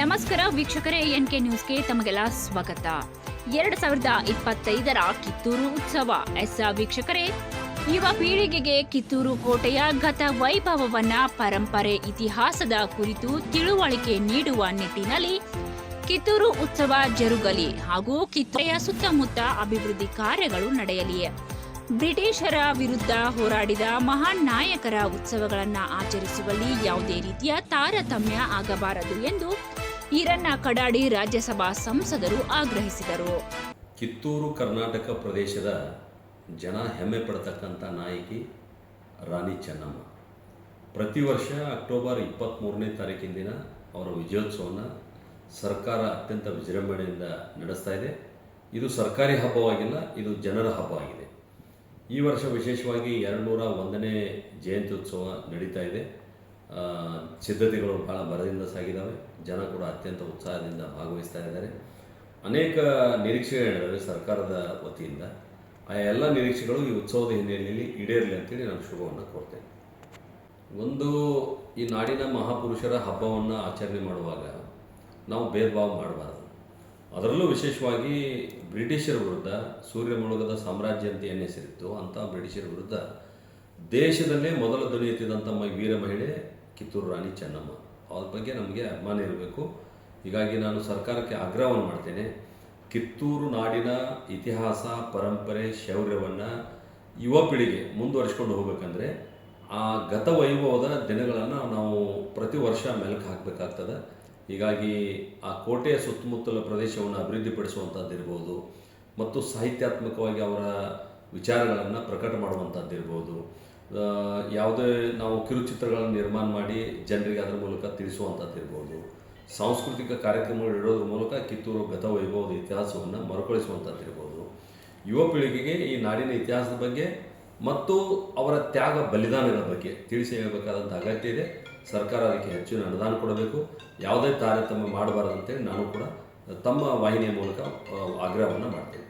ನಮಸ್ಕಾರ ವೀಕ್ಷಕರೇ N K ನ್ಯೂಸ್ಗೆ ತಮಗೆಲ್ಲ ಸ್ವಾಗತ. ಎರಡ್ ಸಾವಿರದ ಇಪ್ಪತ್ತೈದರ ಕಿತ್ತೂರು ಉತ್ಸವ. ಎಸ್, ವೀಕ್ಷಕರೇ, ಯುವ ಪೀಳಿಗೆಗೆ ಕಿತ್ತೂರು ಕೋಟೆಯ ಗತ ವೈಭವವನ್ನ ಪರಂಪರೆ ಇತಿಹಾಸದ ಕುರಿತು ತಿಳುವಳಿಕೆ ನೀಡುವ ನಿಟ್ಟಿನಲ್ಲಿ ಕಿತ್ತೂರು ಉತ್ಸವ ಜರುಗಲಿ ಹಾಗೂ ಕಿತ್ತೂರೆಯ ಸುತ್ತಮುತ್ತ ಅಭಿವೃದ್ಧಿ ಕಾರ್ಯಗಳು ನಡೆಯಲಿ ಬ್ರಿಟಿಷರ ವಿರುದ್ಧ ಹೋರಾಡಿದ ಮಹಾನ್ ನಾಯಕರ ಉತ್ಸವಗಳನ್ನು ಆಚರಿಸುವಲ್ಲಿ ಯಾವುದೇ ರೀತಿಯ ತಾರತಮ್ಯ ಆಗಬಾರದು ಎಂದು ಈರಣ್ಣ ಕಡಾಡಿ ರಾಜ್ಯಸಭಾ ಸಂಸದರು ಆಗ್ರಹಿಸಿದರು. ಕಿತ್ತೂರು ಕರ್ನಾಟಕ ಪ್ರದೇಶದ ಜನ ಹೆಮ್ಮೆ ಪಡತಕ್ಕಂಥ ನಾಯಕಿ ರಾಣಿ ಚೆನ್ನಮ್ಮ. ಪ್ರತಿ ವರ್ಷ ಅಕ್ಟೋಬರ್ ಇಪ್ಪತ್ತ್ಮೂರನೇ ತಾರೀಕಿನ ದಿನ ಅವರ ವಿಜಯೋತ್ಸವನ ಸರ್ಕಾರ ಅತ್ಯಂತ ವಿಜೃಂಭಣೆಯಿಂದ ನಡೆಸ್ತಾ ಇದೆ. ಇದು ಸರ್ಕಾರಿ ಹಬ್ಬವಾಗಿಲ್ಲ, ಇದು ಜನರ ಹಬ್ಬವಾಗಿದೆ. ಈ ವರ್ಷ ವಿಶೇಷವಾಗಿ ಎರಡು ನೂರ ಒಂದನೇ ಜಯಂತ್ಯುತ್ಸವ ನಡೀತಾ ಇದೆ. ಸಿದ್ಧತೆಗಳು ಭಾಳ ಬರದಿಂದ ಸಾಗಿದ್ದಾವೆ ಜನ ಕೂಡ ಅತ್ಯಂತ ಉತ್ಸಾಹದಿಂದ ಭಾಗವಹಿಸ್ತಾ ಇದ್ದಾರೆ. ಅನೇಕ ನಿರೀಕ್ಷೆಗಳಿದ್ದಾವೆ ಸರ್ಕಾರದ ವತಿಯಿಂದ. ಆ ಎಲ್ಲ ನಿರೀಕ್ಷೆಗಳು ಈ ಉತ್ಸವದ ಹಿನ್ನೆಲೆಯಲ್ಲಿ ಈಡೇರಲಿ ಅಂತೇಳಿ ನಾನು ಶುಭವನ್ನು ಕೋರ್ತೇನೆ. ಒಂದು, ಈ ನಾಡಿನ ಮಹಾಪುರುಷರ ಹಬ್ಬವನ್ನು ಆಚರಣೆ ಮಾಡುವಾಗ ನಾವು ಭೇದ ಭಾವ ಮಾಡಬಾರ್ದು. ಅದರಲ್ಲೂ ವಿಶೇಷವಾಗಿ ಬ್ರಿಟಿಷರ ವಿರುದ್ಧ ಸೂರ್ಯ ಮುಳುಗದ ಸಾಮ್ರಾಜ್ಯ ಅಂತ ಏನು ಹೆಸರಿತ್ತು ಅಂಥ ಬ್ರಿಟಿಷರ ವಿರುದ್ಧ ದೇಶದಲ್ಲೇ ಮೊದಲ ಧ್ವನಿ ಎತ್ತಿದಂಥ ವೀರ ಮಹಿಳೆ ಕಿತ್ತೂರು ರಾಣಿ ಚೆನ್ನಮ್ಮ. ಅವ್ರ ಬಗ್ಗೆ ನಮಗೆ ಅಭಿಮಾನ ಇರಬೇಕು. ಹೀಗಾಗಿ ನಾನು ಸರ್ಕಾರಕ್ಕೆ ಆಗ್ರಹವನ್ನು ಮಾಡ್ತೇನೆ. ಕಿತ್ತೂರು ನಾಡಿನ ಇತಿಹಾಸ, ಪರಂಪರೆ, ಶೌರ್ಯವನ್ನು ಯುವ ಪೀಳಿಗೆ ಮುಂದುವರಿಸ್ಕೊಂಡು ಹೋಗ್ಬೇಕಂದ್ರೆ ಆ ಗತ ವೈಭವದ ದಿನಗಳನ್ನು ನಾವು ಪ್ರತಿ ವರ್ಷ ಮೆಲುಕು ಹಾಕಬೇಕಾಗ್ತದೆ. ಹೀಗಾಗಿ ಆ ಕೋಟೆಯ ಸುತ್ತಮುತ್ತಲ ಪ್ರದೇಶವನ್ನು ಅಭಿವೃದ್ಧಿಪಡಿಸುವಂಥದ್ದಿರ್ಬೋದು ಮತ್ತು ಸಾಹಿತ್ಯಾತ್ಮಕವಾಗಿ ಅವರ ವಿಚಾರಗಳನ್ನು ಪ್ರಕಟ ಮಾಡುವಂಥದ್ದಿರ್ಬೋದು ಯಾವುದೇ ನಾವು ಕಿರುಚಿತ್ರಗಳನ್ನು ನಿರ್ಮಾಣ ಮಾಡಿ ಜನರಿಗೆ ಅದರ ಮೂಲಕ ತಿಳಿಸುವಂಥದ್ದು ಇರ್ಬೋದು. ಸಾಂಸ್ಕೃತಿಕ ಕಾರ್ಯಕ್ರಮಗಳು ಇಡೋದ್ರ ಮೂಲಕ ಕಿತ್ತೂರು ಗತವೈಭವದ ವೈಭವದ ಇತಿಹಾಸವನ್ನು ಮರುಕಳಿಸುವಂಥದ್ದಿರ್ಬೋದು ಯುವ ಪೀಳಿಗೆಗೆ ಈ ನಾಡಿನ ಇತಿಹಾಸದ ಬಗ್ಗೆ ಮತ್ತು ಅವರ ತ್ಯಾಗ ಬಲಿದಾನಗಳ ಬಗ್ಗೆ ತಿಳಿಸಿ ಹೇಳಬೇಕಾದಂಥ ಅಗತ್ಯ ಇದೆ. ಸರ್ಕಾರ ಅದಕ್ಕೆ ಹೆಚ್ಚಿನ ಅನುದಾನ ಕೊಡಬೇಕು. ಯಾವುದೇ ತಾರತಮ್ಯ ಮಾಡಬಾರದು ಅಂತೇಳಿ ನಾನು ಕೂಡ ತಮ್ಮ ವಾಹಿನಿಯ ಮೂಲಕ ಆಗ್ರಹವನ್ನು ಮಾಡ್ತೇನೆ.